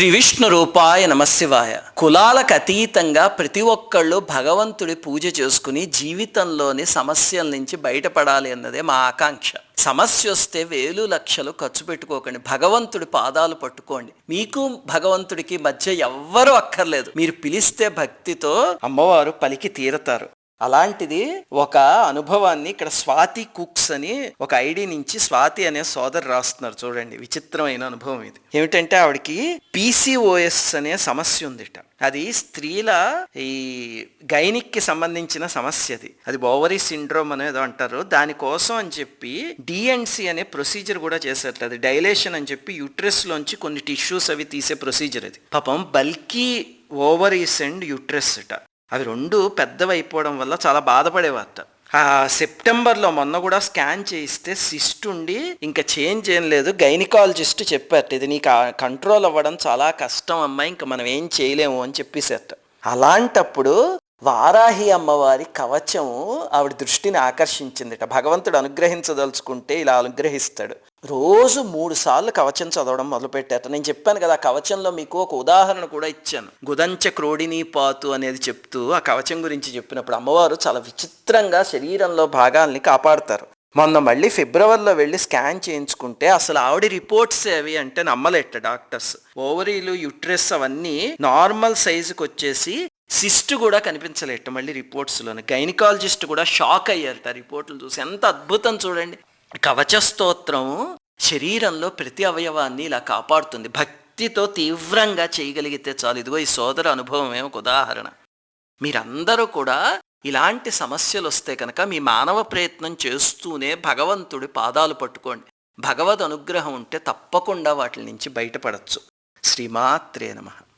శ్రీ విష్ణు రూపాయ నమశివాయ కులాలకు అతీతంగా ప్రతి ఒక్కళ్ళు భగవంతుడి పూజ చేసుకుని జీవితంలోని సమస్యల నుంచి బయటపడాలి అన్నదే మా ఆకాంక్ష. సమస్య వస్తే వేలు లక్షలు ఖర్చు పెట్టుకోకండి. భగవంతుడి పాదాలు పట్టుకోండి. మీకు భగవంతుడికి మధ్య ఎవ్వరూ అక్కర్లేదు. మీరు పిలిస్తే భక్తితో అమ్మవారు పలికి తీరతారు. అలాంటిది ఒక అనుభవాన్ని ఇక్కడ స్వాతి కుక్స్ అని ఒక ఐడి నుంచి స్వాతి అనే సోదరు రాస్తున్నారు చూడండి విచిత్రమైన అనుభవం ఇది. ఏమిటంటే ఆవిడకి పీసీఓఎస్ అనే సమస్య ఉందిట. అది స్త్రీల ఈ గైనిక్కి సంబంధించిన సమస్య అది. అది ఓవరీ సిండ్రోమ్ అనేది అంటారు. దానికోసం అని చెప్పి డిఎన్సి అనే ప్రొసీజర్ కూడా చేశారు అది డైలేషన్ అని చెప్పి యూట్రస్లోంచి కొన్ని టిష్యూస్ అవి తీసే ప్రొసీజర్ అది. పాపం బల్కీ ఓవరీస్ అండ్ యూట్రస్ ఇట అవి రెండు పెద్దవైపోవడం వల్ల చాలా బాధపడేవారట. ఆ సెప్టెంబర్లో మొన్న కూడా స్కాన్ చేయిస్తే సిస్ట్ ఉండి ఇంకా చేంజ్ ఏం లేదు గైనికాలజిస్ట్ చెప్పారట ఇది నీకు కంట్రోల్ అవ్వడం చాలా కష్టం అమ్మా ఇంకా మనం ఏం చేయలేము అని చెప్పేసేట అలాంటప్పుడు వారాహి అమ్మవారి కవచము ఆవిడ దృష్టిని ఆకర్షించిందిట. భగవంతుడు అనుగ్రహించదలుచుకుంటే ఇలా అనుగ్రహిస్తాడు. రోజు మూడు సార్లు కవచం చదవడం మొదలుపెట్టారు నేను చెప్పాను కదా ఆ కవచంలో మీకు ఒక ఉదాహరణ కూడా ఇచ్చాను. గుదంచ క్రోడిని పాతు అనేది చెప్తూ ఆ కవచం గురించి చెప్పినప్పుడు అమ్మవారు చాలా విచిత్రంగా శరీరంలో భాగాల్ని కాపాడుతారు. మొన్న మళ్ళీ ఫిబ్రవరిలో వెళ్ళి స్కాన్ చేయించుకుంటే అసలు ఆవిడ రిపోర్ట్స్ అవి అంటే నమ్మలేట డాక్టర్స్. ఓవరీలు యుట్రెస్ అవన్నీ నార్మల్ సైజుకి వచ్చేసి సిస్ట్ కూడా కనిపించలేట మళ్ళీ రిపోర్ట్స్లోనే. గైనకాలజిస్ట్ కూడా షాక్ అయ్యారట రిపోర్ట్లు చూసి. ఎంత అద్భుతం చూడండి. కవచస్తోత్రము శరీరంలో ప్రతి అవయవాన్ని ఇలా కాపాడుతుంది. భక్తితో తీవ్రంగా చేయగలిగితే చాలు. ఇదిగో ఈ సోదర అనుభవమే ఒక ఉదాహరణ. మీరందరూ కూడా ఇలాంటి సమస్యలు వస్తే కనుక మీ మానవ ప్రయత్నం చేస్తూనే భగవంతుడి పాదాలు పట్టుకోండి. భగవద్ అనుగ్రహం ఉంటే తప్పకుండా వాటి నుంచి బయటపడచ్చు. శ్రీమాత్రే నమః.